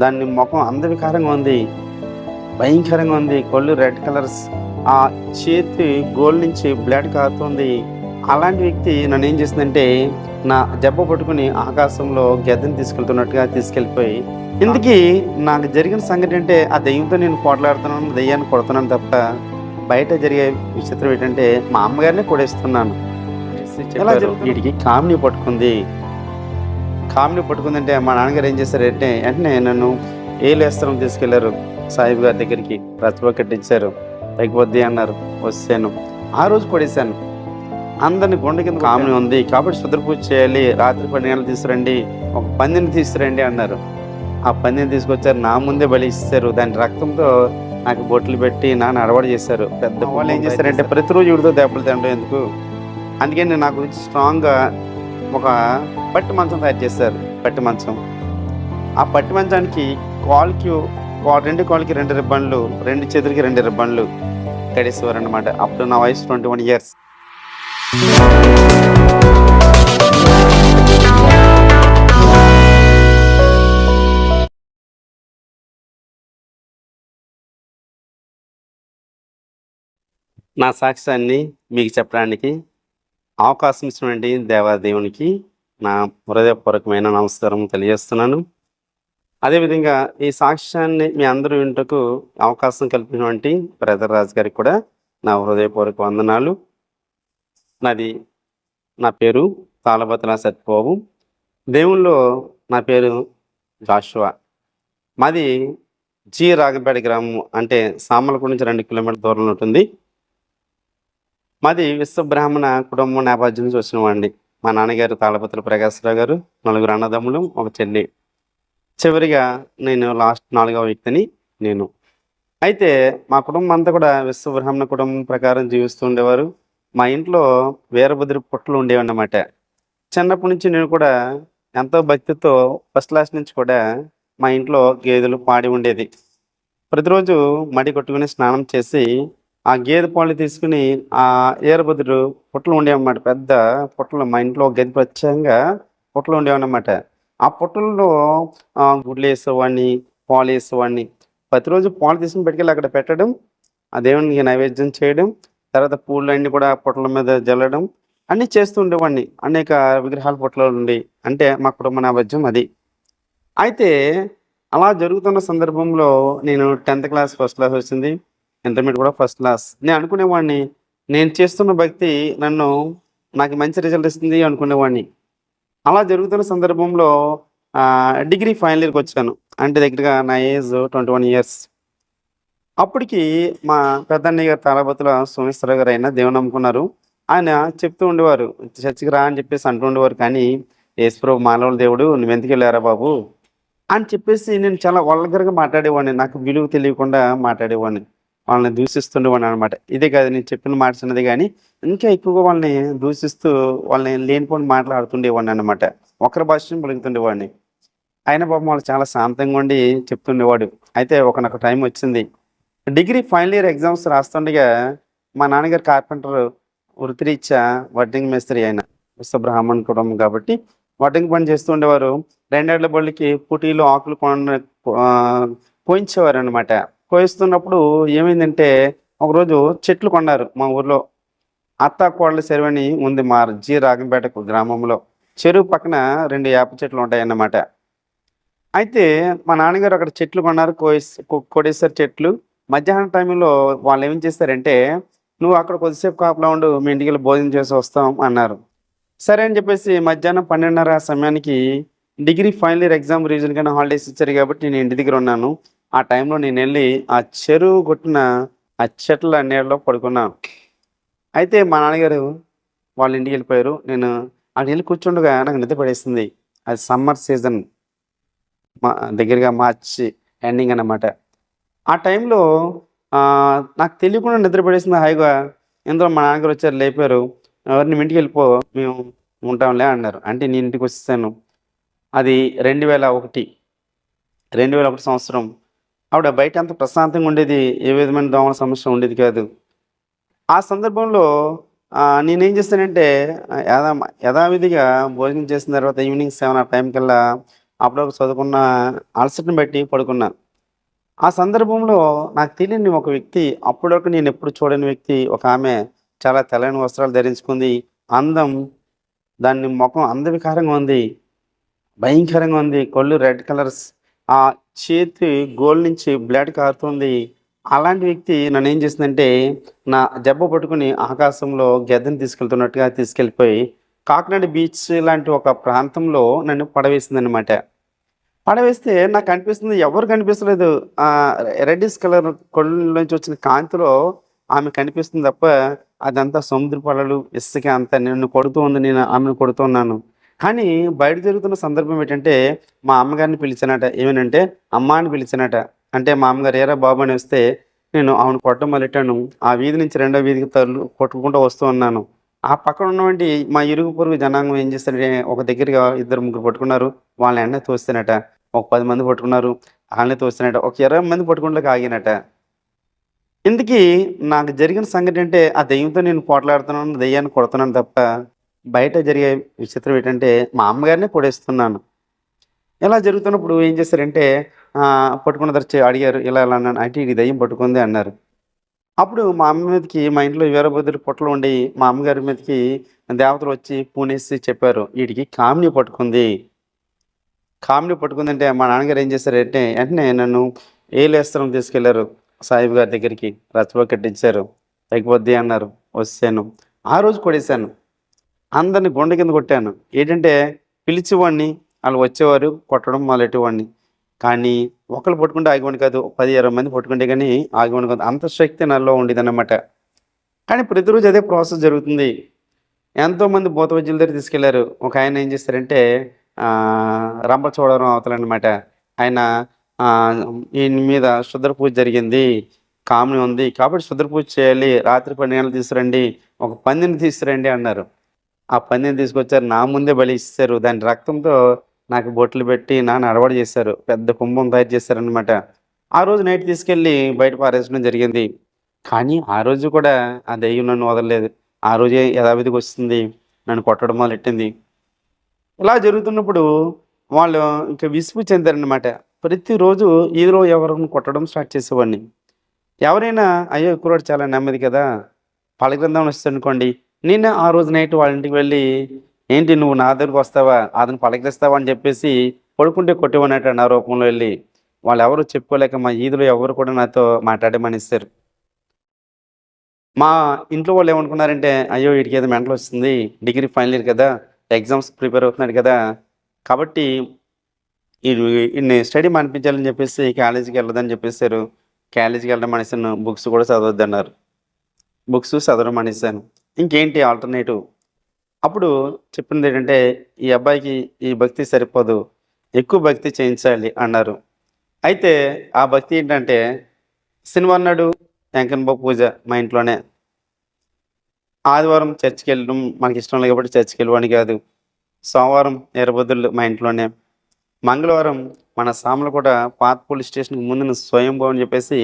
దాని ముఖం అందవికారంగా ఉంది భయంకరంగా ఉంది కళ్ళు రెడ్ కలర్స్ ఆ చేతి గోల్ నుంచి బ్లడ్ కారుతుంది. అలాంటి వ్యక్తి నన్ను ఏం చేసిందంటే నా జబ్బ పట్టుకుని ఆకాశంలో గెద్దను తీసుకెళ్తున్నట్టుగా తీసుకెళ్ళిపోయి ఇందుకీ నాకు జరిగిన సంగతి అంటే ఆ దెయ్యంతో నేను పోట్లాడుతున్నాను దెయ్యాన్ని కొడుతున్నాను తప్ప బయట జరిగే విచిత్రం ఏంటంటే మా అమ్మగారిని కొడేస్తున్నాను. జరుగుతుంది? వీడికి కామిని పట్టుకుంది. కామిని పట్టుకుందంటే మా నాన్నగారు ఏం చేశారంటే వెంటనే నన్ను ఏలేస్త్రం తీసుకెళ్ళారు. సాహిబ్ గారి దగ్గరికి రచ్చబ కట్టించారు. తగ్గిపోద్ది అన్నారు. వచ్చాను. ఆ రోజు పడేశాను. అందరిని గుండె కింద కామిని ఉంది. కాబట్టి శుద్ర పూజ చేయాలి. రాత్రి పన్నెండు గంటలు తీసుకురండి. ఒక పందిని తీసుకురండి అన్నారు. ఆ పందిని తీసుకొచ్చారు. నా ముందే బలి ఇస్తారు దాని రక్తంతో నాకు బొట్లు పెట్టి నాన్న అడవాడు చేశారు. పెద్ద వాళ్ళు ఏం చేశారంటే ప్రతిరోజు ఉడితో దెబ్బలు తినడం ఎందుకు? అందుకని నా గురించి స్ట్రాంగ్గా ఒక పట్టు మంచం తయారు చేశారు పట్టు మంచం. ఆ పట్టు మంచానికి కాల్కి రెండు కాల్కి రెండు రిబ్బన్లు రెండు చేతులకి రెండు రిబ్బన్లు కడేసేవారు అనమాట అప్పుడు నా వయసు ట్వంటీ వన్ ఇయర్స్ నా సాక్ష్యాన్ని మీకు చెప్పడానికి అవకాశం ఇచ్చినటువంటి దేవాదేవునికి నా హృదయపూర్వకమైన నమస్కారం తెలియజేస్తున్నాను. అదేవిధంగా ఈ సాక్ష్యాన్ని మీ అందరూ వింటకు అవకాశం కల్పినటువంటి బ్రదర్ రాజు గారికి కూడా నా హృదయపూర్వక వందనాలు. నాది నా పేరు తాళబతల సత్యబాబు. దేవుల్లో నా పేరు జాషువా. మాది జి రాగంపేట గ్రామం అంటే సామలపూడి నుంచి రెండు కిలోమీటర్ల దూరంలో ఉంటుంది. మాది విశ్వబ్రాహ్మణ కుటుంబం నేపథ్యం నుంచి వచ్చిన వాడిని మా నాన్నగారు తాళపత్రుల ప్రకాశ్రావు గారు నలుగురు అన్నదమ్ములు ఒక చెల్లి. చివరిగా నేను లాస్ట్ నాలుగవ వ్యక్తిని నేను. అయితే మా కుటుంబం అంతా కూడా విశ్వబ్రాహ్మణ కుటుంబం ప్రకారం జీవిస్తూ ఉండేవారు. మా ఇంట్లో వీరభద్రి పుట్టలు ఉండేవి అన్నమాట చిన్నప్పటి నుంచి నేను కూడా ఎంతో భక్తితో ఫస్ట్ క్లాస్ నుంచి కూడా మా ఇంట్లో గేదెలు పాడి ఉండేది. ప్రతిరోజు మడి కొట్టుకుని స్నానం చేసి ఆ గేదె పాలు తీసుకుని ఆ ఏరబుద్ధుడు పుట్టలు ఉండేవన్నమాట. పెద్ద పుట్టలు మా ఇంట్లో గది ప్రత్యేకంగా పుట్టలు ఉండేవన్నమాట. ఆ పుట్టల్లో గుడ్లు వేసేవాడిని పాలు వేసేవాడిని. ప్రతిరోజు పాలు తీసుకుని పెట్టుకెళ్ళి అక్కడ పెట్టడం ఆ దేవునికి నైవేద్యం చేయడం తర్వాత పూలు అన్ని కూడా పుట్టల మీద జల్లడం అన్నీ చేస్తూ ఉండేవాడిని. అనేక విగ్రహాల పుట్టలు ఉండి అంటే మా కుటుంబ నేపథ్యం అది. అయితే అలా జరుగుతున్న సందర్భంలో నేను టెన్త్ క్లాస్ ఫస్ట్ క్లాస్ వచ్చింది. ఇంటర్మీడియట్ కూడా ఫస్ట్ క్లాస్ నేను అనుకునేవాడిని నేను చేస్తున్న భక్తి నన్ను నాకు మంచి రిజల్ట్ ఇస్తుంది అనుకునేవాడిని. అలా జరుగుతున్న సందర్భంలో డిగ్రీ ఫైనల్ ఇయర్కి వచ్చాను. అంటే దగ్గరగా నా ఏజ్ ట్వంటీ వన్ ఇయర్స్ అప్పటికి మా పెద్దన్నయ్య గారు తాళబతుల సోమేశ్వర గారు అయినా దేవుని నమ్ముకున్నారు. ఆయన చెప్తూ ఉండేవారు చర్చికి రా అని చెప్పేసి అంటూ ఉండేవారు. కానీ యేసుప్రభు మానవుల దేవుడు నువ్వు ఎందుకు వెళ్ళారా బాబు? అని చెప్పేసి నేను చాలా వల్గర్గా మాట్లాడేవాడిని. నాకు విలువ తెలియకుండా మాట్లాడేవాడిని. వాళ్ళని దూషిస్తుండేవాడిని అనమాట ఇదే కాదు నేను చెప్పిన మాట చిన్నది కానీ ఇంకా ఎక్కువగా వాళ్ళని దూషిస్తూ వాళ్ళని లేనిపోని మాట్లాడుతుండేవాడిని అనమాట ఒకరి భాషను పలుకుతుండేవాడిని. ఆయన పాపం వాళ్ళు చాలా శాంతంగా ఉండి చెప్తుండేవాడు. అయితే ఒకనొక టైం వచ్చింది. డిగ్రీ ఫైనల్ ఇయర్ ఎగ్జామ్స్ రాస్తుండగా మా నాన్నగారు కార్పెంటర్ వృత్తిరీత్యా వడ్డింగ్ మేస్త్రి ఆయన విశ్వబ్రాహ్మణ్ కుటుంబం కాబట్టి వడ్డింగ్ పని చేస్తూ ఉండేవారు. రెండేళ్ళ బళ్ళకి పుటీలు ఆకులు కొన కోయించేవారు అనమాట కోయిస్తున్నప్పుడు ఏమైందంటే ఒకరోజు చెట్లు కొన్నారు మా ఊర్లో. అత్త కోడల చెరువని ఉంది మా జి రాగంపేట గ్రామంలో. చెరువు పక్కన రెండు వేప చెట్లు ఉంటాయన్నమాట. అయితే మా నాన్నగారు అక్కడ చెట్లు కొన్నారు కోయిస్ చెట్లు. మధ్యాహ్నం టైంలో వాళ్ళు ఏం చేస్తారంటే నువ్వు అక్కడ కొద్దిసేపు కాపలా ఉండు మీ ఇంటికి వెళ్ళి భోజనం చేసి వస్తాం అన్నారు. సరే అని చెప్పేసి మధ్యాహ్నం పన్నెండున్నర సమయానికి degree final year exam reason కన్నా హాలిడేస్ ఇచ్చారు కాబట్టి నేను ఇంటి దగ్గర ఉన్నాను. ఆ టైంలో నేను వెళ్ళి ఆ చెరువు కొట్టిన ఆ చెట్ల నీళ్ళలో పడుకున్నాను. అయితే మా నాన్నగారు వాళ్ళ ఇంటికి వెళ్ళిపోయారు. నేను అక్కడ వెళ్ళి కూర్చుండగా నాకు నిద్ర పడేసింది. అది సమ్మర్ సీజన్. మా దగ్గరగా మార్చి ఎండింగ్ అన్నమాట. ఆ టైంలో నాకు తెలియకుండా నిద్ర పడేసింది హాయిగా. ఇందులో మా నాన్నగారు వచ్చారు లేపారు. ఎవరిని మీ ఇంటికి వెళ్ళిపో మేము ఉంటాంలే అన్నారు. అంటే నేను ఇంటికి వచ్చేసాను. అది రెండు వేల ఒకటి. రెండు వేల ఒకటి సంవత్సరం. ఆవిడ బయట అంత ప్రశాంతంగా ఉండేది ఏ విధమైన దోమల సమస్య ఉండేది కాదు. ఆ సందర్భంలో నేనేం చేస్తానంటే యథా యథావిధిగా భోజనం చేసిన తర్వాత ఈవినింగ్ సెవెన్ ఆ టైం కల్లా అప్పుడు చదువుకున్న అలసటను బట్టి పడుకున్నాను ఆ సందర్భంలో నాకు తెలియని ఒక వ్యక్తి అప్పటివరకు నేను ఎప్పుడు చూడని వ్యక్తి ఒక ఆమె చాలా తెల్లని వస్త్రాలు ధరించుకుంది. అందం దాన్ని ముఖం అందవికారంగా ఉంది భయంకరంగా ఉంది కళ్ళు రెడ్ కలర్స్ ఆ చేతి గోల్ నుంచి బ్లడ్ కారుతుంది. అలాంటి వ్యక్తి నన్ను ఏం చేసిందంటే నా జబ్బ పట్టుకుని ఆకాశంలో గెద్దను తీసుకెళ్తున్నట్టుగా తీసుకెళ్ళిపోయి కాకినాడ బీచ్ లాంటి ఒక ప్రాంతంలో నన్ను పడవేసిందనమాట పడవేస్తే నాకు అనిపిస్తుంది ఎవరు కనిపిస్తలేదు. రెడ్డిష్ రెడ్డిస్ కలర్ కళ్ళు నుంచి వచ్చిన కాంతిలో ఆమె కనిపిస్తుంది తప్ప అదంతా సముద్ర పడలు ఇసుక అంతా నిన్ను కొడుతూ ఉంది నేను ఆమెను కొడుతున్నాను కానీ బయట జరుగుతున్న సందర్భం ఏంటంటే మా అమ్మగారిని పిలిచానట ఏమనంటే అమ్మ అని పిలిచానట. అంటే మా అమ్మగారు ఏరా బాబు అని వస్తే నేను ఆమెను కొట్టడం మొదలెట్టాను. ఆ వీధి నుంచి రెండో వీధికి తరలు కొట్టుకుంటూ వస్తూ ఉన్నాను. ఆ పక్కన ఉన్నవంటి మా ఇరుగు పొరుగు జనాంగం ఏం చేస్తారంటే ఒక దగ్గరగా ఇద్దరు ముగ్గురు పట్టుకున్నారు. వాళ్ళని ఎండ తోస్తేనట. ఒక పది మంది పట్టుకున్నారు. వాళ్ళని తోస్తేనట. ఒక ఇరవై మంది పట్టుకుంటూ ఆగినట. ఇందుకీ నాకు జరిగిన సంగతి అంటే ఆ దెయ్యంతో నేను పోట్లాడుతున్నాను దెయ్యాన్ని కొడుతున్నాను తప్ప బయట జరిగే విచిత్రం ఏంటంటే మా అమ్మగారినే పొడేస్తున్నాను. ఇలా జరుగుతున్నప్పుడు ఏం చేశారంటే పట్టుకున్న తెచ్చి అడిగారు ఇలా ఇలా అన్నాను అంటే ఇది దయ్యం పట్టుకుంది అన్నారు. అప్పుడు మా అమ్మ మీదకి మా ఇంట్లో వీరభద్రుడి పొట్టలు ఉండి మా అమ్మగారి మీదకి దేవతలు వచ్చి పూనేసి చెప్పారు వీటికి కామిని పట్టుకుంది. కామిని పట్టుకుందంటే మా నాన్నగారు ఏం చేశారంటే వెంటనే నన్ను ఏలేస్త్రం తీసుకెళ్ళారు? సాహిబ్ గారి దగ్గరికి రచ్చబో కట్టించారు. తగ్గిపోద్ది అన్నారు. వచ్చాను ఆ రోజు కొడేశాను. అందరిని గుండె కింద కొట్టాను. ఏంటంటే పిలిచేవాడిని వాళ్ళు వచ్చేవారు కొట్టడం మొదలెట్టేవాడిని. కానీ ఒకళ్ళు పట్టుకుంటే ఆగివాడిని కాదు పది ఇరవై మంది పట్టుకుంటే కానీ ఆగిపోండి కాదు. అంత శక్తి నాలో ఉండేదన్నమాట. కానీ ప్రతిరోజు అదే ప్రాసెస్ జరుగుతుంది. ఎంతోమంది భూత వైద్యుల దగ్గర తీసుకెళ్ళారు. ఒక ఆయన ఏం చేస్తారంటే రంపచోడవరం అవతలన్నమాట ఆయన ఈయన మీద శుద్ర పూజ జరిగింది. కామని ఉంది. కాబట్టి శుద్ర పూజ చేయాలి. రాత్రి పన్నెండు తీసుకురండి. ఒక పందిని తీసుకురండి అన్నారు. ఆ పందిని తీసుకొచ్చారు. నా ముందే బలి ఇస్తారు. దాని రక్తంతో నాకు బొట్లు పెట్టి నా నడవడి చేశారు. పెద్ద కుంభం తయారు చేశారనమాట ఆ రోజు నైట్ తీసుకెళ్ళి బయట పారేసడం జరిగింది. కానీ ఆ రోజు కూడా ఆ దెయ్యం నన్ను వదలలేదు. ఆ రోజే యథావిధికి వస్తుంది నన్ను కొట్టడం మొదలెట్టింది. ఇలా జరుగుతున్నప్పుడు వాళ్ళు ఇంకా విసుగు చెందారనమాట ప్రతిరోజు ఈరో ఎవరిని కొట్టడం స్టార్ట్ చేసేవాడిని. ఎవరైనా అయ్యో ఎక్కువ చాలా నెమ్మది కదా. పలగ్రంథం వస్తుంది అనుకోండి నేను ఆ రోజు నైట్ వాళ్ళ ఇంటికి వెళ్ళి ఏంటి నువ్వు నా దగ్గరకు వస్తావా? అతను పలకరిస్తావా? అని చెప్పేసి పడుకుంటే కొట్టివన్నట్టు నా రూపంలో వెళ్ళి వాళ్ళు ఎవరు చెప్పుకోలేక మా ఈదులు ఎవరు కూడా నాతో మాట్లాడమనిస్తారు మా ఇంట్లో వాళ్ళు ఏమనుకున్నారంటే అయ్యో వీడికి ఏదో మెంటల్ వస్తుంది డిగ్రీ ఫైనల్ ఇయర్ కదా ఎగ్జామ్స్ ప్రిపేర్ అవుతున్నాడు కదా. కాబట్టి ఈ స్టడీ మానిపించాలని చెప్పేసి కాలేజీకి వెళ్ళదని చెప్పేసారు కాలేజీకి వెళ్ళడం మానేసాను బుక్స్ కూడా చదవద్దన్నారు. బుక్స్ చదవడం అనేసాను ఇంకేంటి ఆల్టర్నేటివ్? అప్పుడు చెప్పింది ఏంటంటే ఈ అబ్బాయికి ఈ భక్తి సరిపోదు ఎక్కువ భక్తి చేయించాలి అన్నారు. అయితే ఆ భక్తి ఏంటంటే శనివారం నాడు వెంకన్బాబు పూజ మా ఇంట్లోనే. ఆదివారం చర్చికి వెళ్ళడం మనకి ఇష్టం లేదు కాబట్టి చర్చికి వెళ్ళవని కాదు. సోమవారం ఎర్రబొద్దులు మా ఇంట్లోనే. మంగళవారం మన సాములు కూడా పాత పోలీస్ స్టేషన్కి ముందున స్వయంభూ అని చెప్పేసి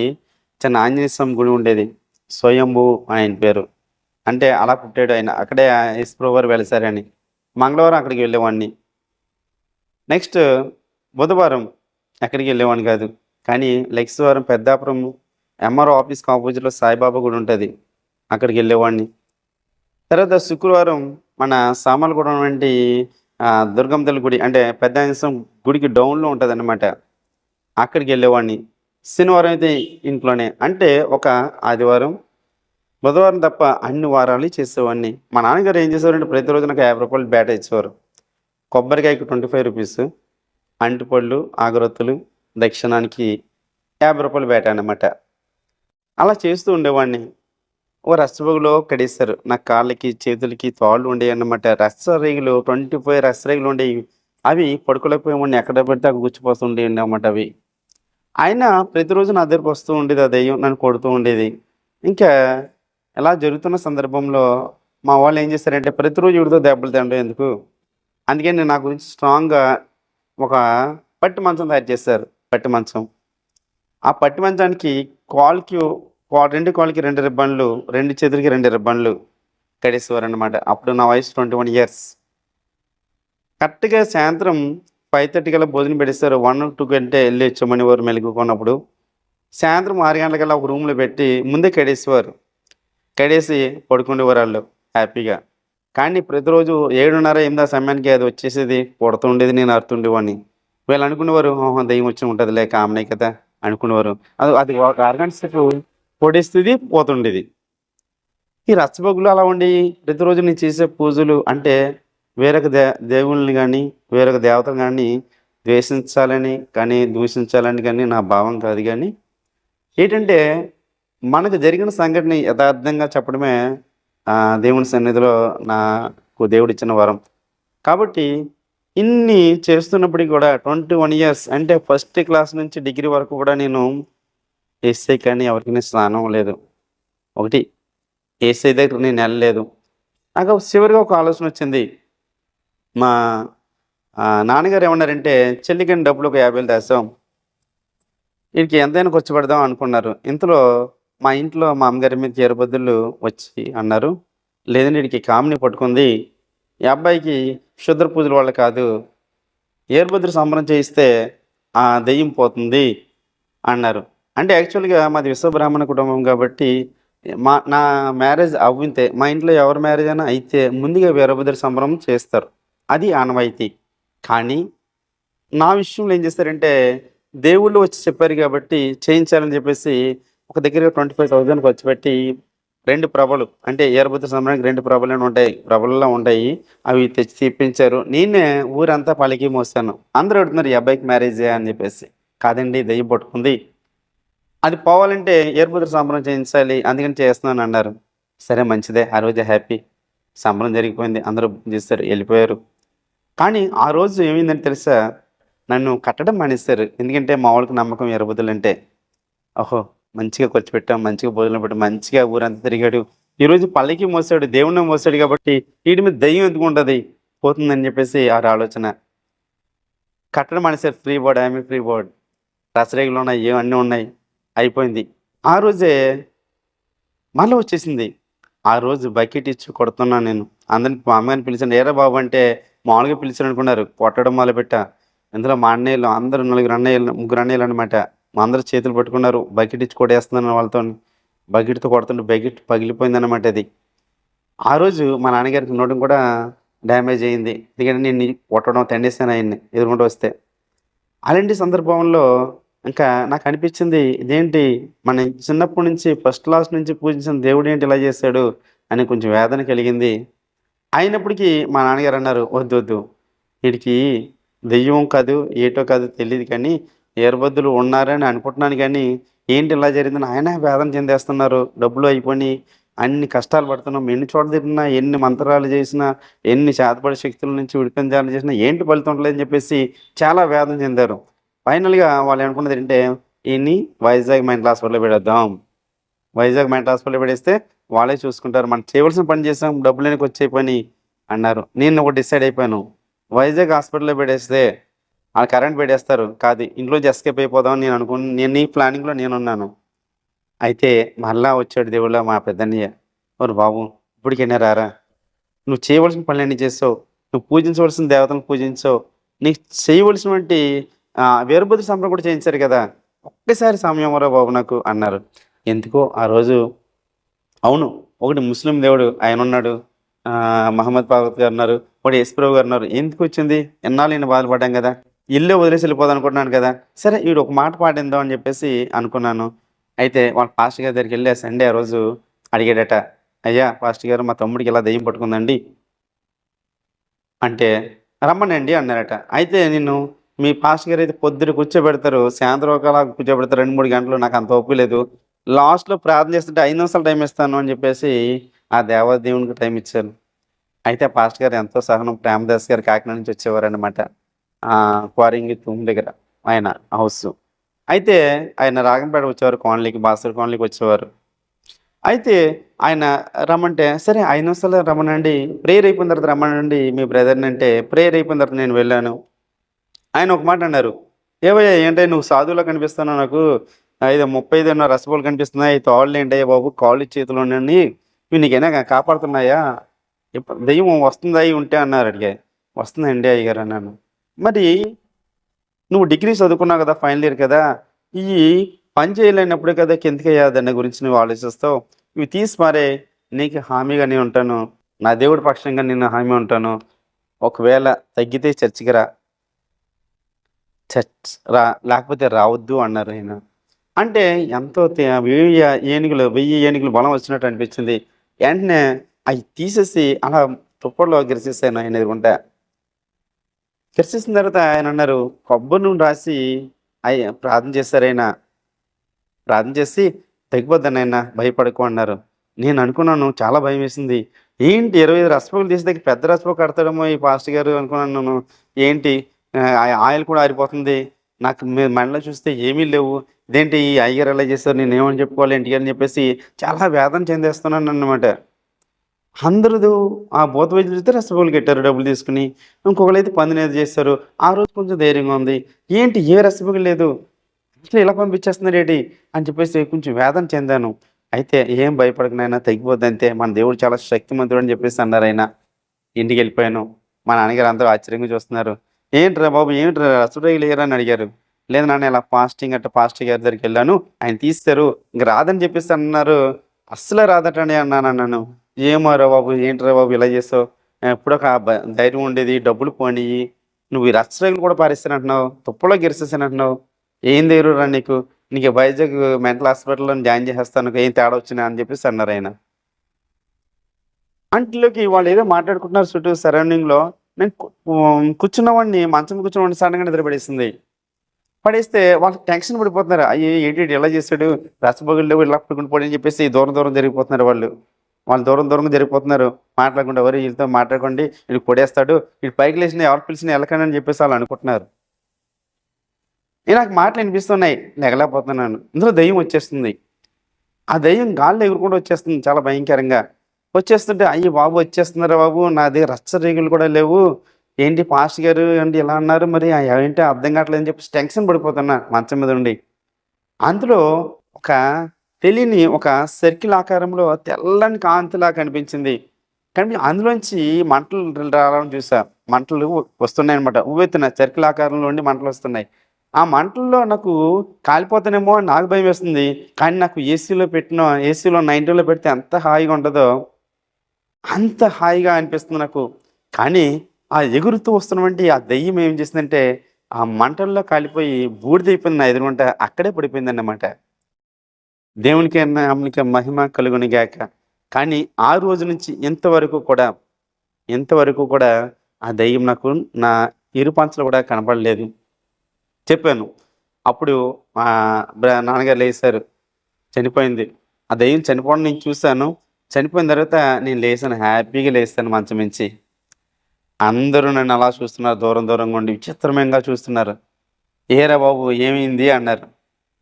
చిన్న ఆంజనేయ స్వామి గుడి ఉండేది. స్వయంభూ ఆయన పేరు. అంటే అలా పుట్టాడు ఆయన. అక్కడే ఇస్ప్రోవర్ వెలిసారని మంగళవారం అక్కడికి వెళ్ళేవాడిని. నెక్స్ట్ బుధవారం ఎక్కడికి వెళ్ళేవాడిని కాదు. కానీ నెక్స్ట్ వారం పెద్దాపురం ఎంఆర్ఓ ఆఫీస్కి ఆపోజిట్లో సాయిబాబా గుడి ఉంటుంది. అక్కడికి వెళ్ళేవాడిని. తర్వాత శుక్రవారం మన సామలగూడెం వంటి ఆ, దుర్గమ్మ తల్లి గుడి అంటే పెద్ద గుడికి డౌన్లో ఉంటుంది అనమాట అక్కడికి వెళ్ళేవాడిని. శనివారం అయితే ఇంట్లోనే. అంటే ఒక ఆదివారం బుధవారం తప్ప అన్ని వారాలు చేసేవాడిని. మా నాన్నగారు ఏం చేసేవారంటే ప్రతిరోజు నాకు యాభై రూపాయలు బేట ఇచ్చేవారు. కొబ్బరికాయకి ట్వంటీ ఫైవ్ రూపీస్ అంటిపళ్ళు ఆగరొత్తులు దక్షిణానికి యాభై రూపాయలు బేట అనమాట అలా చేస్తూ ఉండేవాడిని. ఓ రసబొగులో కడేశారు నా కాళ్ళకి చేతులకి తాళ్ళు ఉండేవి అన్నమాట. రసరేగులు ట్వంటీ ఫైవ్ రసరేగులు ఉండేవి. అవి పడుకోలేకపోయామని ఎక్కడ పెడితే అక్కడ ఉండేవి అన్నమాట అవి. ఆయన ప్రతిరోజు నా దగ్గరకు వస్తూ ఉండేది ఆ దెయ్యం నన్ను కొడుతూ ఉండేది. ఇంకా ఇలా జరుగుతున్న సందర్భంలో మా వాళ్ళు ఏం చేస్తారంటే ప్రతిరోజు వీడితో దెబ్బలు తినడం ఎందుకు? అందుకని నా గురించి స్ట్రాంగ్గా ఒక పట్టి మంచం తయారు చేశారు పట్టి మంచం. ఆ పట్టి మంచానికి కాల్కి రెండు కాల్కి రెండు రిబ్బన్లు రెండు చేతులకి రెండు రిబ్బన్లు కడేసేవారు అనమాట అప్పుడు నా వయసు ట్వంటీ వన్ ఇయర్స్. కరెక్ట్గా సాయంత్రం ఫైవ్ థర్టీ కల్లా భోజనం పెట్టేస్తారు వన్ టూ కంటే వెళ్ళి వచ్చామని వారు మెలుగుకున్నప్పుడు సాయంత్రం ఆరు గంటలకల్లా ఒక రూమ్లో పెట్టి ముందే కడేసేవారు కడేసి పడుకునేవారు వాళ్ళు హ్యాపీగా. కానీ ప్రతిరోజు ఏడున్నర ఎనిమిది సమయానికి అది వచ్చేసేది పుడుతుండేది నేను అరుతుండేవాడిని వీళ్ళు అనుకునేవారు "ఆహా, దయ్యం వచ్చి ఉంటుందిలే కామనే కదా అనుకునేవారు. అది అది ఒక అరగంట సేపు పొడిస్తుంది పోతుండేది. ఈ రచ్చబొగ్గులు అలా ఉండి ప్రతిరోజు నేను చేసే పూజలు అంటే వేరొక దే దేవుళ్ళని కానీ వేరొక దేవతలు కానీ ద్వేషించాలని కానీ దూషించాలని కానీ నా భావం కాదు కానీ ఏంటంటే మనకు జరిగిన సంఘటన యథార్థంగా చెప్పడమే దేవుని సన్నిధిలో నాకు దేవుడు ఇచ్చిన వరం. కాబట్టి ఇన్ని చేస్తున్నప్పటికీ కూడా ట్వంటీ వన్ ఇయర్స్ అంటే ఫస్ట్ క్లాస్ నుంచి డిగ్రీ వరకు కూడా నేను ఏసీ కానీ ఎవరికి స్నానం లేదు. ఒకటి ఏసై దగ్గర నేను వెళ్ళలేదు. నాకు చివరిగా ఒక ఆలోచన వచ్చింది. మా నాన్నగారు ఏమన్నారంటే చెల్లికని డబ్బులు ఒక యాభై వేలు తెస్తాం. వీడికి ఎంతైనా ఖర్చు పెడదాం అనుకున్నారు. ఇంతలో మా ఇంట్లో మా అమ్మగారి మీద చేరుబద్దులు వచ్చి అన్నారు లేదండి వీడికి కామిని పట్టుకుంది. ఈ అబ్బాయికి శుద్ర పూజల వాళ్ళు కాదు. ఏర్బద్రు సంబరం చేయిస్తే ఆ దెయ్యం పోతుంది అన్నారు. అంటే యాక్చువల్గా మాది విశ్వబ్రాహ్మణ కుటుంబం కాబట్టి మా నా మ్యారేజ్ అవ్వితే మా ఇంట్లో ఎవరి మ్యారేజ్ అయినా అయితే ముందుగా వీరభద్ర సంబరం చేస్తారు. అది ఆనవాయితీ. కానీ నా విషయంలో ఏం చేస్తారంటే దేవుళ్ళు వచ్చి చెప్పారు కాబట్టి చేయించాలని చెప్పేసి ఒక దగ్గర ట్వంటీ ఫైవ్ థౌజండ్ వచ్చి పెట్టి రెండు ప్రభలు అంటే ఏరభద్ర సంబరానికి రెండు ప్రభలు ఉంటాయి ప్రభలలో ఉంటాయి అవి తెచ్చి తెప్పించారు నేనే ఊరంతా పలికి మోస్తాను. అందరూ అడుగుతున్నారు ఈ అబ్బాయికి మ్యారేజ్ అని చెప్పేసి. కాదండి దయ్యం పట్టుకుంది. అది పోవాలంటే ఏర్పుత్ర సంబరం చేయించాలి? అందుకని చేస్తున్నాను అన్నారు. సరే మంచిదే. ఆ రోజే హ్యాపీ సంబరం జరిగిపోయింది. అందరూ చేస్తారు వెళ్ళిపోయారు. కానీ ఆ రోజు ఏమైందని తెలుసా? నన్ను కట్టడం మానేస్తారు ఎందుకంటే మామూలుగా నమ్మకం ఎరబుద్దులు అంటే ఓహో మంచిగా ఖర్చు పెట్టాం మంచిగా భోజనం పెట్టాం మంచిగా ఊరంతా తిరిగాడు. ఈరోజు పల్లకి మోసాడు దేవుణ్ణి మోసాడు కాబట్టి వీటి మీద దయ్యం ఎందుకు ఉంటుంది? పోతుందని చెప్పేసి ఆ ఆలోచన. కట్టడం మానేశారు free board I'm free board. రసరేగులు ఉన్నాయి ఏమన్నీ ఉన్నాయి. అయిపోయింది. ఆ రోజే మళ్ళీ వచ్చేసింది. ఆ రోజు బకెట్ ఇచ్చి కొడుతున్నాను నేను. అందరిని మా అమ్మగారిని పిలిచాను ఏరా బాబు అంటే మామూలుగా పిలిచాను అనుకున్నారు కొట్టడం మొదలుపెట్టా. ఇందులో మా అన్నయ్యలు అందరూ నలుగురు అన్నయ్యలు ముగ్గురు అన్నయ్యలు అనమాట మా అందరూ చేతులు పట్టుకున్నారు. బకెట్ ఇచ్చి కొట్టేస్తున్నాను వాళ్ళతో బకెట్తో కొడుతుంటే బకెట్ పగిలిపోయింది అనమాట అది. ఆ రోజు మా నాన్నగారికి నోటం కూడా డ్యామేజ్ అయింది. ఎందుకంటే నేను కొట్టడం తండేసాను ఆయన్ని ఎదుర్కొంటూ వస్తే. అలాంటి సందర్భంలో ఇంకా నాకు అనిపించింది ఇదేంటి? మన చిన్నప్పటి నుంచి ఫస్ట్ క్లాస్ నుంచి పూజించిన దేవుడు ఏంటి ఇలా చేశాడు అని కొంచెం వేదన కలిగింది. అయినప్పటికీ మా నాన్నగారు అన్నారు వద్దు వద్దు. వీడికి దెయ్యం కాదు ఏటో కాదు తెలియదు కానీ ఏర్బద్దులు ఉన్నారని అనుకుంటున్నాను కానీ ఏంటి ఇలా జరిగిందని ఆయన వేదన చెందేస్తున్నారు. డబ్బులు అయిపోయి అన్ని కష్టాలు పడుతున్నాం. ఎన్ని చోట్ల తిరిగినా ఎన్ని మంత్రాలు చేసినా ఎన్ని శాతపడి శక్తుల నుంచి విడిపించాలని చేసినా ఏంటి ఫలితం ఉండలేదని చెప్పేసి చాలా వేదన చెందారు. ఫైనల్గా వాళ్ళు అనుకున్నది ఏంటంటే ఈయన్ని వైజాగ్ మెంటల్ హాస్పిటల్లో పెడేద్దాం వైజాగ్ మెంటల్ హాస్పిటల్లో పెడేస్తే వాళ్ళే చూసుకుంటారు. మనం చేయవలసిన పని చేసాం డబ్బులు లేనికి వచ్చే పని అన్నారు. నేను ఒక డిసైడ్ అయిపోయాను. వైజాగ్ హాస్పిటల్లో పెడేస్తే వాళ్ళు కరెంట్ పెట్టేస్తారు. కాదు ఇంట్లోంచి ఎస్కేప్ అయిపోదాం నేను అనుకుని నేను ఈ ప్లానింగ్లో నేను ఉన్నాను అయితే మళ్ళా వచ్చాడు దేవుళ్ళ మా పెద్దన్నయ్య. ఓరు బాబు ఇప్పటికైనా రారా? నువ్వు చేయవలసిన పనులన్నీ చేసావు నువ్వు పూజించవలసిన దేవతలను పూజించావు. నీకు చేయవలసినటువంటి వేరుబుద్ధి వీరభద్ర సంబరం కూడా చేయించారు కదా. ఒక్కసారి సమయం రా బాబు నాకు అన్నారు. ఎందుకో ఆ రోజు అవును ఒకటి ముస్లిం దేవుడు ఆయన ఉన్నాడు. మహమ్మద్ పావత్ గారు ఉన్నారు. ఒకటి యశ్ప్రభు గారు ఉన్నారు. ఎందుకు వచ్చింది? ఎన్నాళ్ళు నేను బాధపడ్డాం కదా? ఇల్లు వదిలేసి వెళ్ళిపోదాం అనుకుంటున్నాను కదా. సరే వీడు ఒక మాట పాడిందాం అని చెప్పేసి అనుకున్నాను. అయితే వాళ్ళ పాస్టర్ గారి దగ్గరికి వెళ్ళి సండే ఆ రోజు అడిగాడట అయ్యా పాస్టర్ గారు మా తమ్ముడికి ఇలా దయ్యం పట్టుకుందండి? అంటే రమ్మనండి అన్నారట. అయితే నేను మీ పాస్టర్ గారు అయితే పొద్దున కూర్చోబెడతారు సాయంత్రం ఒకలా కూర్చోబెడతారు రెండు మూడు గంటలు నాకు అంత ఒప్పు లేదు. లాస్ట్లో ప్రార్థన చేస్తుంటే ఐదు నిమిషాలు టైం ఇస్తాను అని చెప్పేసి ఆ దేవదేవునికి టైం ఇచ్చారు. అయితే పాస్ట్ పాస్టర్ గారు ఎంతో సహనం ప్రేమదాస్ గారు కాకినాడ నుంచి వచ్చేవారనమాట క్వారింగి తూమ్ దగ్గర ఆయన హౌస్. అయితే ఆయన రాగంపేట వచ్చేవారు కాలనీకి బాసర్ కాలనీకి వచ్చేవారు. అయితే ఆయన రమ్మంటే సరే ఐదు నిమిషాలు రమ్మనండి. ప్రేయర్ అయిపోయిన తర్వాత రమ్మనండి మీ బ్రదర్ని అంటే ప్రేయర్ అయిపోయిన తర్వాత నేను వెళ్ళాను. ఆయన ఒక మాట అన్నారు ఏవయ్యా ఏంటంటే నువ్వు సాధువులో కనిపిస్తున్నావు నాకు. ఐదు ముప్పై ఐదు ఎన్నో కనిపిస్తున్నాయి. తోళ్ళు ఏంటయ్యా బాబు? కాళ్ళు చేతులు ఉండండి ఇవి నీకైనా కాపాడుతున్నాయా? ఇప్పుడు దెయ్యం వస్తుందా? ఉంటే అన్నారు అడిగా వస్తుందండి అయ్యగారు అన్నాను. మరి నువ్వు డిగ్రీ చదువుకున్నావు కదా ఫైనల్ ఇయర్ కదా ఇవి పని చేయలేనప్పుడే కదా కిందకయ్యా దాని గురించి నువ్వు ఆలోచిస్తావు? ఇవి తీసి మారే నీకు హామీగా నేను ఉంటాను. నా దేవుడి పక్షంగా నేను హామీ ఉంటాను. ఒకవేళ తగ్గితే చర్చికి రా. చర్చ్ రా లేకపోతే రావద్దు అన్నారు ఆయన. అంటే ఎంతో తే- వెయ్యి ఏనుగులు వెయ్యి ఏనుగులు బలం వచ్చినట్టు అనిపించింది. వెంటనే అవి తీసేసి అలా తుప్పట్లో గిరిసేసాను ఆయన ఎదురుకుంటా. గిరిసేసిన తర్వాత ఆయన అన్నారు కొబ్బరి నూనె రాసి అయ్య ప్రార్థన చేశారైనా ప్రార్థన చేసి తగ్గిపోద్దని ఆయన భయపడకు అన్నారు. నేను అనుకున్నాను చాలా భయం వేసింది. ఏంటి ఇరవై ఐదు రసపగులు తీసి దగ్గర పెద్ద రసపగు కడతాడేమో ఈ పాస్టర్ గారు అనుకున్నాను నేను. ఏంటి? ఆ, ఆయిల్ కూడా ఆరిపోతుంది. నాకు మీ మెడలో చూస్తే ఏమీ లేవు. ఇదేంటి ఈ అయ్యగారు ఎలా చేస్తారు నేను ఏమని చెప్పుకోవాలి? ఏంటి అని చెప్పేసి చాలా వేదన చెందేస్తున్నాను అన్నమాట. అందరూ ఆ బోత వైద్యులు చూస్తే రసపగులు కట్టారు డబ్బులు తీసుకుని. ఇంకొకరు అయితే పందినేది చేస్తారు. ఆ రోజు కొంచెం ధైర్యంగా ఉంది. ఏంటి ఏ రసపగులు లేదు? అసలు ఇలా పంపించేస్తున్నారు ఏంటి? అని చెప్పేసి కొంచెం వేదన చెందాను. అయితే ఏం భయపడకనైనా తగ్గిపోద్ది అంతే. మన దేవుడు చాలా శక్తిమంతుడు అని చెప్పేసి అన్నారు ఆయన. ఇంటికి వెళ్ళిపోయాను. మా నాన్నగారు అందరూ ఆశ్చర్యంగా చూస్తున్నారు. ఏంట్రా బాబు ఏమిట్రా రసపగులు లేరా? అని అడిగారు. లేదు నాన్న ఇలా ఫాస్టింగ్ అట్ట ఫాస్టింగ్ గారి దగ్గరికి వెళ్ళాను. ఆయన తీస్తారు. ఇంక రాదని చెప్పేసి అన్నారు. అస్సలు రాదటండి అన్నాను అన్నాను. ఏమోరా బాబు? ఏంట్రా బాబు ఇలా చేస్తావు? ఎప్పుడో ఒక ధైర్యం ఉండేది డబ్బులు పోనీ. నువ్వు ఈ రచ్చరేగులు కూడా పారేస్తానంటున్నావు తుప్పలో గిరిసేసానంటున్నావు. ఏం ధైర్యం నీకు? నీకు వైజాగ్ మెంటల్ హాస్పిటల్లో జాయిన్ చేసేస్తాను ఏం తేడా వచ్చినా అని చెప్పేసి అన్నారు ఆయన. అంట్లోకి వాళ్ళు ఏదో మాట్లాడుకుంటున్నారు చుట్టూ సరౌండింగ్లో. నేను కూర్చున్నవాడిని మంచం కూర్చున్నవాడిని సడన్గా నిద్రపడేసింది పడేస్తే వాళ్ళు టెన్షన్ పడిపోతున్నారు. అయ్యో ఏంటి ఇలా చేశాడు రసబొగుళ్ళు ఇలా పడుకుని పోయి అని చెప్పేసి దూరం దూరం జరిగిపోతున్నారు వాళ్ళు. వాళ్ళు దూరం దూరంగా జరిగిపోతున్నారు. మాట్లాడకుండా ఎవరు వీళ్ళతో మాట్లాడకండి. వీళ్ళు పొడేస్తాడు. వీళ్ళు పైకి లేచిన ఎవరు పిలిచిన వెళ్ళకండి అని చెప్పేసి వాళ్ళు అనుకుంటున్నారు. నాకు మాటలు వినిపిస్తున్నాయి. నెగలేకపోతున్నాను ఇందులో దయ్యం వచ్చేస్తుంది. ఆ దయ్యం గాల్లో ఎగురుకుండా వచ్చేస్తుంది చాలా భయంకరంగా. వచ్చేస్తుంటే అయ్యి బాబు వచ్చేస్తున్నారా బాబు? నా దగ్గర రచ్చ కూడా లేవు. ఏంటి పాస్ట్ గారు? ఏంటి ఇలా అన్నారు? మరి ఏంటి అర్థం కావట్లేదు అని చెప్పి టెన్షన్ పడిపోతున్నా మంచం మీద ఉండి. అందులో ఒక తెలియని ఒక సర్కిల్ ఆకారంలో తెల్లని కాంతిలా కనిపించింది. కానీ అందులోంచి మంటలు రావడం చూసా. మంటలు వస్తున్నాయి అనమాట ఉవ్వెత్తున సర్కిల్ ఆకారంలో ఉండి మంటలు వస్తున్నాయి. ఆ మంటల్లో నాకు కాలిపోతానేమో అని నాకు భయం వేస్తుంది. కానీ నాకు ఏసీలో పెట్టిన ఏసీలో నైన్టీలో పెడితే ఎంత హాయిగా ఉంటుందో అంత హాయిగా అనిపిస్తుంది నాకు. కానీ ఆ ఎగురుతూ వస్తున్నటువంటి ఆ దెయ్యం ఏం చేసిందంటే ఆ మంటల్లో కాలిపోయి బూడిదైపోయింది నా ఎదురుంట అక్కడే పడిపోయింది అన్నమాట దేవునికి నామనికి మహిమ కలుగునిగాక కానీ ఆ రోజు నుంచి ఇంతవరకు కూడా ఇంతవరకు కూడా ఆ దయ్యం నాకు నా ఇరుపంచలు కూడా కనపడలేదు చెప్పాను. అప్పుడు మా నాన్నగారు లేచారు. చనిపోయింది. ఆ దయ్యం చనిపోవడం నేను చూశాను. చనిపోయిన తర్వాత నేను లేచాను. హ్యాపీగా లేస్తాను మంచం నుంచి. అందరూ నన్ను అలా చూస్తున్నారు. దూరం దూరంగా ఉండి విచిత్రమంగా చూస్తున్నారు. ఏరా బాబు ఏమైంది? అన్నారు.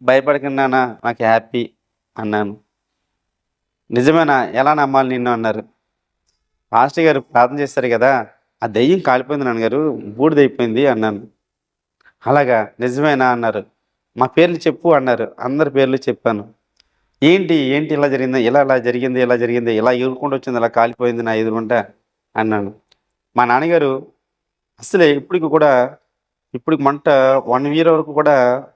భయపడకుండా నాకు హ్యాపీ. అన్నాను. నిజమేనా? ఎలా నమ్మాలి నిన్ను? అన్నారు. పాస్టర్ గారు ప్రార్థన చేశారు కదా ఆ దయ్యం కాలిపోయింది నాన్నగారు బూడిదైపోయింది అన్నాను. అలాగా నిజమేనా? అన్నారు. మా పేర్లు చెప్పు అన్నారు. అందరి పేర్లు చెప్పాను. ఏంటి ఏంటి ఇలా జరిగింది? ఇలా ఇలా జరిగింది? ఇలా జరిగింది? ఇలా ఎగురుకుంటూ వచ్చింది ఇలా కాలిపోయింది నా ఎదురుకుంటా అన్నాను. మా నాన్నగారు అసలే ఇప్పటికి కూడా ఇప్పుడు మంట వన్ ఇయర్ వరకు కూడా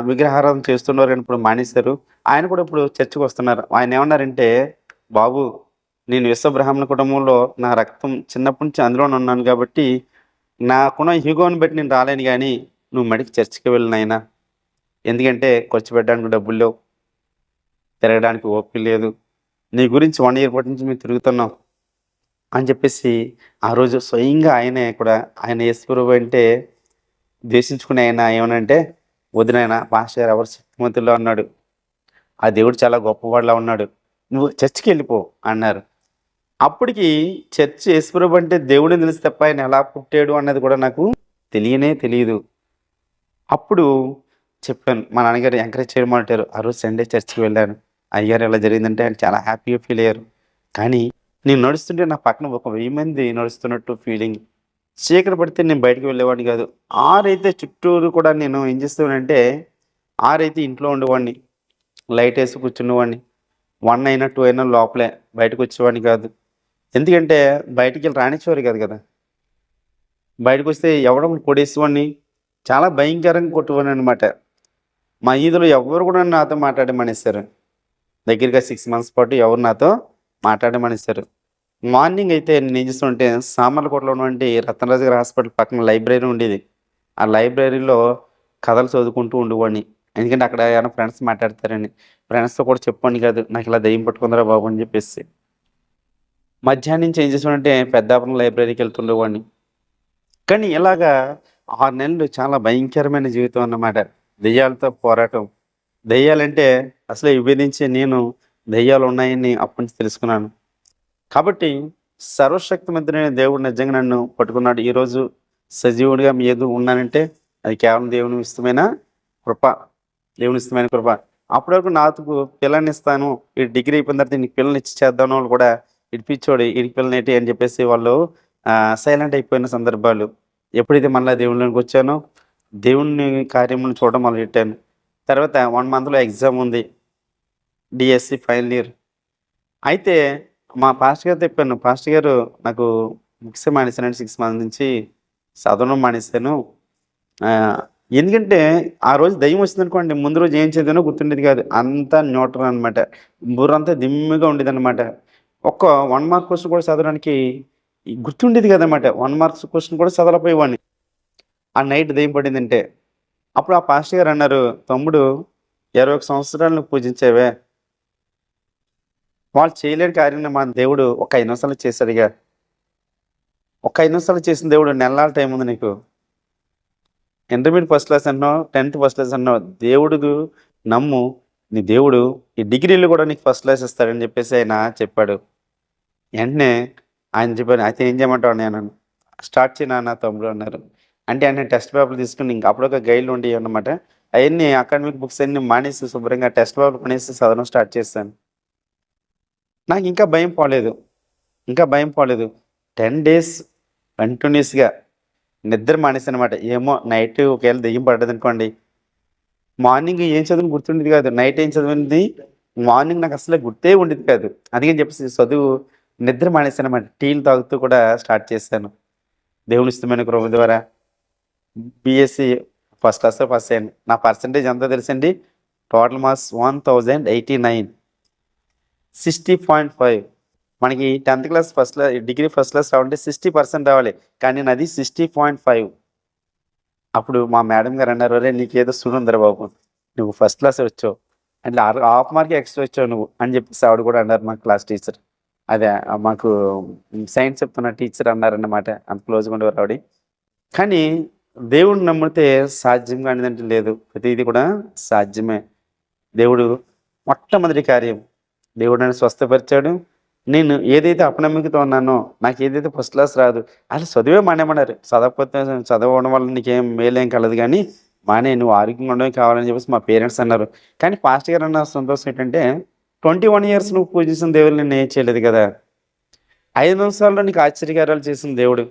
విగ్రహారాధన చేస్తున్నారు కానీ ఇప్పుడు మానేశారు. ఆయన కూడా ఇప్పుడు చర్చకు వస్తున్నారు. ఆయన ఏమన్నారంటే బాబు నేను విశ్వబ్రాహ్మణ కుటుంబంలో నా రక్తం చిన్నప్పటి నుంచి అందులోనే ఉన్నాను కాబట్టి నాకున్న హ్యూగోని బట్టి నేను రాలేను కానీ నువ్వు మడికి చర్చికి వెళ్ళినైనా ఎందుకంటే ఖర్చు పెట్టడానికి డబ్బులు లేవు. తిరగడానికి ఓపిక లేదు. నీ గురించి వన్ ఇయర్ పాటు నుంచి మేము తిరుగుతున్నాం. అని చెప్పేసి ఆ రోజు స్వయంగా ఆయనే కూడా ఆయన యేసుప్రభు అంటే ద్వేషించుకునే ఆయన ఏమనంటే వదినైనా పాస్టర్ ఎవరు శక్తిమంతుల్లో అన్నాడు ఆ దేవుడు చాలా గొప్పవాడిలా ఉన్నాడు. నువ్వు చర్చికి వెళ్ళిపో అన్నారు. అప్పటికి చర్చ్ యేసుప్రభు అంటే దేవుడిని తెలిసి తప్ప ఆయన ఎలా పుట్టాడు అన్నది కూడా నాకు తెలియనే తెలియదు అప్పుడు చెప్పాను మా నాన్నగారు ఎంకరేజ్ చేయమంటారు ఆ రోజు సండే చర్చికి వెళ్ళాను. అయ్యారు ఎలా జరిగిందంటే ఆయన చాలా హ్యాపీగా ఫీల్ అయ్యారు. కానీ నేను నడుస్తుంటే నా పక్కన ఒక వెయ్యి మంది నడుస్తున్నట్టు ఫీలింగ్ చీకటి పడితే నేను బయటకు వెళ్ళేవాడిని కాదు. ఆరైతే చుట్టూరు కూడా నేను ఏం చేస్తానంటే ఆరైతే ఇంట్లో ఉండేవాడిని. లైట్ వేసి కూర్చునేవాడిని. వన్ అయినా టూ అయినా లోపలే బయటకు వచ్చేవాడిని కాదు. ఎందుకంటే బయటికి వెళ్ళి రానిచ్చేవారు కాదు కదా. బయటకు వస్తే ఎవడో కొడేసేవాడిని చాలా భయంకరంగా కొట్టువాడిని అనమాట మా ఈదులో ఎవరు కూడా నాతో మాట్లాడమనేసారు. దగ్గరగా సిక్స్ మంత్స్ పాటు ఎవరు నాతో మాట్లాడమనేసారు. మార్నింగ్ అయితే నేను ఏం చేస్తుంటే సామర్లకోటలో ఉన్నటువంటి రత్నరాజు గారి హాస్పిటల్ పక్కన లైబ్రరీ ఉండేది. ఆ లైబ్రరీలో కథలు చదువుకుంటూ ఉండేవాడిని. ఎందుకంటే అక్కడ ఏమైనా ఫ్రెండ్స్ మాట్లాడతారని. ఫ్రెండ్స్తో కూడా చెప్పండి కాదు నాకు ఇలా దయ్యం పట్టుకుందరా బాబు అని చెప్పేసి. మధ్యాహ్నం నుంచి ఏం చేసామంటే పెద్దాపురం లైబ్రరీకి వెళ్తుండేవాడిని. కానీ ఇలాగా ఆరు నెలలు చాలా భయంకరమైన జీవితం అన్నమాట. దెయ్యాలతో పోరాటం. దెయ్యాలంటే అసలు విభేదించే నేను దెయ్యాలు ఉన్నాయని అప్పటి నుంచి తెలుసుకున్నాను. కాబట్టి సర్వశక్తిమంతుడైన దేవుడు నిజంగా నన్ను పట్టుకున్నాడు. ఈరోజు సజీవుడిగా మీ ఎదురు ఉన్నానంటే అది కేవలం దేవుని ఇష్టమైన? కృప. దేవుని ఇష్టమైన కృప. అప్పటివరకు నాకు పిల్లని ఇస్తాను. ఈ డిగ్రీ అయిపోయిన తర్వాత నీకు పిల్లల్ని ఇచ్చి చేద్దాం వాళ్ళు కూడా ఇడిపించోడు ఇడికి పిల్లనేటి అని చెప్పేసి వాళ్ళు సైలెంట్ అయిపోయిన సందర్భాలు. ఎప్పుడైతే మళ్ళీ దేవుళ్ళకి వచ్చానో దేవుని కార్యములను చూడడం మొదలెట్టాను తర్వాత వన్ మంత్లో ఎగ్జామ్ ఉంది. DSC final year. అయితే మా పాస్టర్ గారు చెప్పాను పాస్టర్ గారు నాకు బుక్స్ మానేశానండి సిక్స్ మంత్స్ నుంచి చదవడం మానేశాను. ఎందుకంటే ఆ రోజు దయ్యం వచ్చింది అనుకోండి ముందు రోజు ఏం చదివానో గుర్తుండేది కాదు. అంతా న్యూట్రల్ అనమాట బుర్రంతా దిమ్మిగా ఉండేది అనమాట ఒక్క వన్ మార్క్ క్వశ్చన్ కూడా చదవడానికి గుర్తుండేది కదనమాట వన్ మార్క్స్ క్వశ్చన్ కూడా చదవలేకపోయేవాడిని. ఆ నైట్ దయ్యం పడిందంటే. అప్పుడు ఆ పాస్టర్ గారు అన్నారు తమ్ముడు ఇరవై ఒక సంవత్సరాలు నువ్వు పూజించేవే. వాళ్ళు చేయలేని కార్యం మన దేవుడు ఒక ఐదు నిమిషాలు చేశాడుగా ఒక ఐదు నిమిషాలు చేసిన దేవుడు నెలల టైం ఉంది నీకు. ఇంటర్మీడియట్ ఫస్ట్ క్లాస్ అన్నావు టెన్త్ ఫస్ట్ క్లాస్ అన్నావు దేవుడు నమ్ము నీ దేవుడు ఈ డిగ్రీలు కూడా నీకు ఫస్ట్ క్లాస్ ఇస్తాడని చెప్పేసి ఆయన చెప్పాడు. వెంటనే ఆయన చెప్పాను అయితే ఏం చేయమంటావు నేను స్టార్ట్ చేయనా నా తమ్ముడు అన్నారు. అంటే ఆయన టెస్ట్ పేపర్ తీసుకుని ఇంకా అప్పుడు ఒక గైడ్లు ఉండేవి అన్నమాట. అవన్నీ అకాడమిక్ బుక్స్ అన్ని మానేసి శుభ్రంగా టెస్ట్ పేపర్ కొనేసి చదవడం స్టార్ట్ చేశాను నాకు ఇంకా భయం పోలేదు. ఇంకా భయం పోలేదు. టెన్ డేస్ కంటిన్యూస్గా నిద్ర మానేసి అనమాట ఏమో నైట్ ఒకవేళ దెయ్యం పడ్డది అనుకోండి మార్నింగ్ ఏం చదువు గుర్తుండేది కాదు. నైట్ ఏం చదివింది? మార్నింగ్ నాకు అసలు గుర్తే ఉండేది కాదు. అందుకని చెప్పేసి చదువు నిద్ర మానేసాను అనమాట టీలు తాగుతూ కూడా స్టార్ట్ చేశాను. దేవుని ఇష్టమైన కృప ద్వారా. బీఎస్సీ ఫస్ట్ క్లాస్లో పాస్ అయ్యాను. నా పర్సంటేజ్ ఎంత తెలుసండి? Total marks one thousand eighty nine sixty point five. మనకి tenth class first class degree first class రావాలంటే సిక్స్టీ పర్సెంట్ రావాలి. కానీ నాది సిక్స్టీ పాయింట్ ఫైవ్. అప్పుడు మా మేడం గారు అన్నారు అరే నీకేదో సునుందర బాబు. నువ్వు ఫస్ట్ క్లాస్ వచ్చావు. అంటే హాఫ్ మార్క్ ఎక్స్ట్రా వచ్చావు నువ్వు. అని చెప్పేసి ఆవిడ కూడా అన్నారు మా క్లాస్ టీచర్. అదే మాకు సైన్స్ చెప్తున్న టీచర్ అన్నారన్నమాట. అంత క్లోజ్గా ఉండేవారు ఆవిడ. కానీ దేవుడిని నమ్మితే సాధ్యం కానిదంటే లేదు. ప్రతిదీ కూడా సాధ్యమే. దేవుడు మొట్టమొదటి కార్యం దేవుడు నన్ను స్వస్థపరిచాడు. నేను ఏదైతే అపనమ్మికతో ఉన్నానో నాకు ఏదైతే ఫస్ట్ క్లాస్ రాదు అసలు చదివే మానేమన్నారు. చదవకపోతే చదవడం వల్ల నీకేం మేలేం కలదు కానీ మానే నువ్వు ఆరోగ్యంగా ఉండడం కావాలని చెప్పేసి మా పేరెంట్స్ అన్నారు. కానీ పాస్ట్ గారు అన్న సంతోషం ఏంటంటే ట్వంటీ వన్ ఇయర్స్ నువ్వు పూజించిన దేవుడు నేను ఏం చేయలేదు కదా. ఐదు నిమిషాల్లో నీకు ఆశ్చర్యకార్యాలు చేసిన దేవుడు.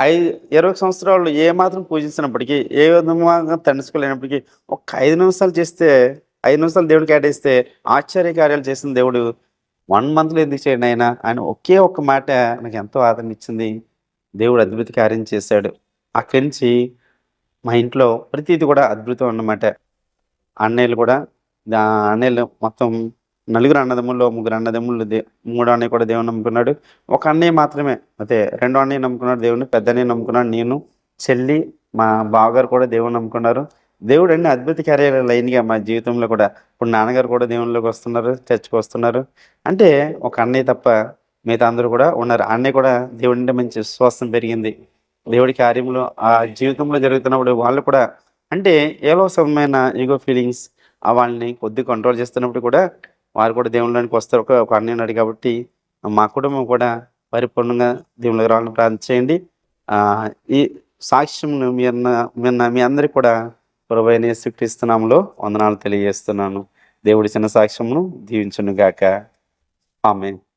ఐదు ఇరవై సంవత్సరాలు ఏ మాత్రం పూజించినప్పటికీ ఏ విధంగా తండ్రిసుకోలేనప్పటికీ ఒక ఐదు నిమిషాలు చేస్తే ఐదు నిమిషాలు దేవుడు కేటాయిస్తే ఆశ్చర్య కార్యాలు చేసిన దేవుడు వన్ మంత్లో ఎందుకు చేయండి ఆయన ఆయన ఒకే ఒక్క మాట నాకు ఎంతో ఆదరణ ఇచ్చింది. దేవుడు అద్భుత కార్యం చేశాడు. అక్కడి నుంచి మా ఇంట్లో ప్రతిది కూడా అద్భుతం అన్నమాట. అన్నయ్యలు కూడా దా- అన్నయ్యలు మొత్తం నలుగురు అన్నదమ్ముల్లో ముగ్గురు అన్నదమ్ములు దే మూడో అన్నయ్య కూడా దేవుని నమ్ముకున్నాడు. ఒక అన్నయ్య మాత్రమే. అదే రెండో అన్నయ్య నమ్ముకున్నాడు దేవుని పెద్ద అన్నయ్య నమ్ముకున్నాడు నేను చెల్లి మా బావగారు కూడా దేవుని నమ్ముకున్నారు. దేవుడు అన్ని అద్భుత కార్యాలు లైన్గా మా జీవితంలో కూడా. ఇప్పుడు నాన్నగారు కూడా దేవుళ్ళకి వస్తున్నారు చర్చికి వస్తున్నారు. అంటే ఒక అన్నయ్య తప్ప మిగతా అందరూ కూడా ఉన్నారు. ఆ అన్నయ్య కూడా దేవుడి నుండి మంచి విశ్వాసం పెరిగింది. దేవుడి కార్యంలో ఆ జీవితంలో జరుగుతున్నప్పుడు వాళ్ళు కూడా అంటే ఏలో సమయమైన ఈగో ఫీలింగ్స్ ఆ వాళ్ళని కొద్ది కంట్రోల్ చేస్తున్నప్పుడు కూడా వారు కూడా దేవుళ్ళకి వస్తారు. ఒక అన్నయ్య ఉన్నాడు కాబట్టి మా కుటుంబం కూడా పరిపూర్ణంగా దేవుళ్ళకి రావాలని ప్రార్థన చేయండి. ఈ సాక్ష్యం మీ అన్న మీ అన్న- మీ అందరికి కూడా ప్రభైన యేసుక్రీస్తునామంలో వందనాలు తెలియజేస్తున్నాను. దేవుడి చిన్న సాక్ష్యమును దీవించునుగాక. ఆమె